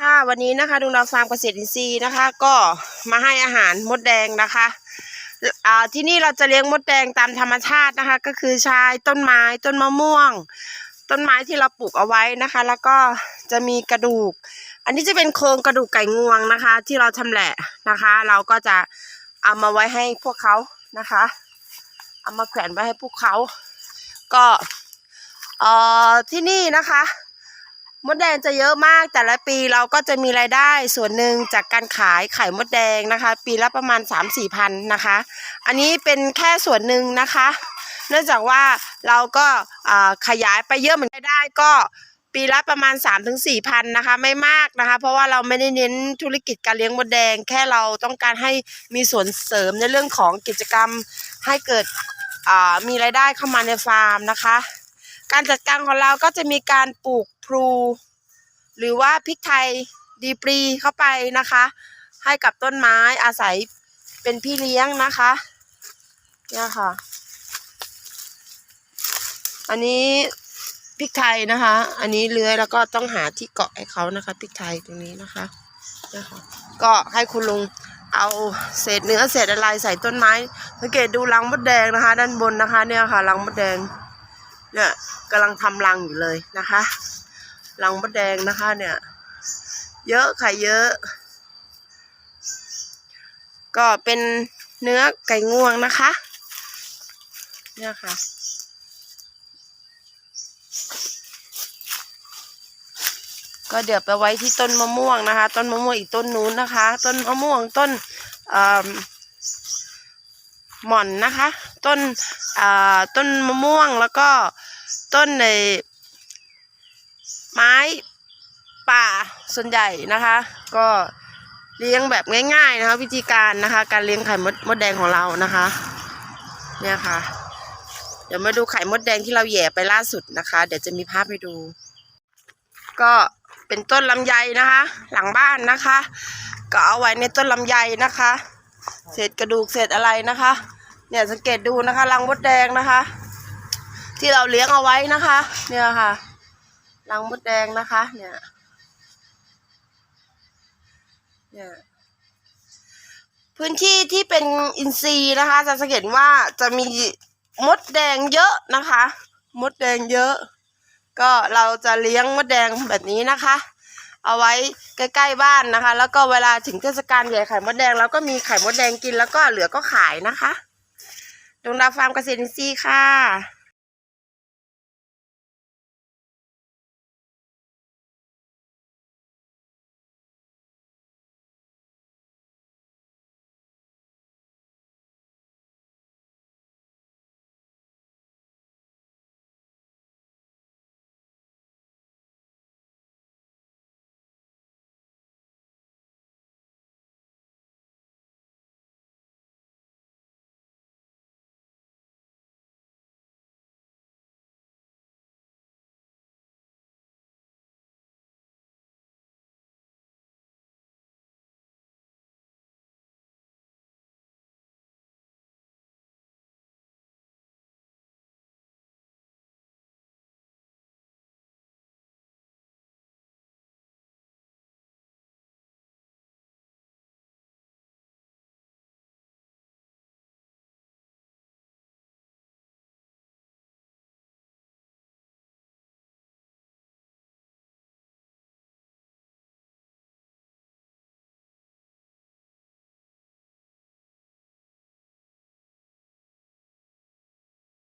ค่ะวันนี้นะคะดวงดาวฟาร์มเกษตรอินทรีย์นะคะ ก็มาให้อาหารมดแดงนะคะอ่าที่นี่เราจะเลี้ยงมดแดงตามธรรมชาตินะคะ ก็คือชายต้นไม้ต้นมะม่วง ต้นไม้ที่เราปลูกเอาไว้นะคะ แล้วก็จะมีกระดูก อันนี้จะเป็นโครงกระดูกไก่งวงนะคะ ที่เราชำแหละนะคะ เราก็จะเอามาไว้ให้พวกเขานะคะ เอามาแขวนไว้ให้พวกเขา ก็เอ่อที่นี่นะคะ มดแดงจะเยอะมากแต่ละปีเราก็จะมีรายได้ส่วนหนึ่งจากการขายไข่มดแดงนะคะ ปีละประมาณ 3 4พันนะคะ อันนี้เป็นแค่ส่วนหนึ่งนะคะ เนื่องจากว่าเราก็ขยายไปเยอะเหมือนกันได้ก็ปีละประมาณ 3-4ถึง4พันนะคะไม่มากนะคะ เพราะว่าเราไม่ได้เน้นธุรกิจการเลี้ยงมดแดง แค่เราต้องการให้มีส่วนเสริมในเรื่องของกิจกรรมให้เกิดมีรายได้เข้ามาในฟาร์มนะคะ การจัดการของเราก็จะมีการปลูกพลู หรือว่าพริกไทยดีปรีเข้าไปนะคะ ให้กับต้นไม้อาศัยเป็นพี่เลี้ยงนะคะเนี่ยค่ะ อันนี้พริกไทยนะคะ อันนี้เลื้อยแล้วก็ต้องหาที่เกาะให้เขานะคะพริกไทยตรงนี้นะคะเนี่ยค่ะก็ให้คุณลุงเอาเศษเนื้อเศษอะไรใส่ต้นไม้สังเกตดูรังมดแดงนะคะ ด้านบนนะคะ เนี่ยค่ะรังมดแดง เนี่ยกำลังทำรังอยู่เลยนะคะรังมดแดงนะคะเนี่ย เยอะค่ะเยอะ ก็เป็นเนื้อไก่งวงนะคะ เนี่ยค่ะก็เดี๋ยวไปไว้ที่ต้นมะม่วงนะคะ ต้นมะม่วงอีกต้นนู้นนะคะ ต้นมะม่วงต้นอ่อ หม่อนนะคะ ต้นอ่าต้นมะม่วงแล้วก็ต้นในไม้ป่าส่วนใหญ่นะคะ ก็เลี้ยงแบบง่ายๆนะคะ วิธีการนะคะ การเลี้ยงไข่มดมดแดงของเรานะคะ เนี่ยค่ะ เดี๋ยวมาดูไข่มดแดงที่เราแย่ไปล่าสุดนะคะ เดี๋ยวจะมีภาพให้ดู ก็เป็นต้นลำไยนะคะ หลังบ้านนะคะ ก็เอาไว้ในต้นลำไยนะคะ เศษกระดูกเศษอะไรนะคะ เนี่ยสังเกตดูนะคะรังมดแดงนะคะ ที่เราเลี้ยงเอาไว้นะคะ เนี่ยค่ะรังมดแดงนะคะ เนี่ย เนี่ยพื้นที่ที่เป็นอินทรีย์นะคะ จะสังเกตว่าจะมีมดแดงเยอะนะคะ มดแดงเยอะ ก็เราจะเลี้ยงมดแดงแบบนี้นะคะ เอาไว้ใกล้ๆบ้านนะคะ แล้วก็เวลาถึงเทศกาลใหญ่ไข่มดแดงเราก็มีไข่มดแดงกินแล้วก็เหลือก็ขายนะคะดวงดาวฟาร์มเกษตรอินทรีย์ค่ะ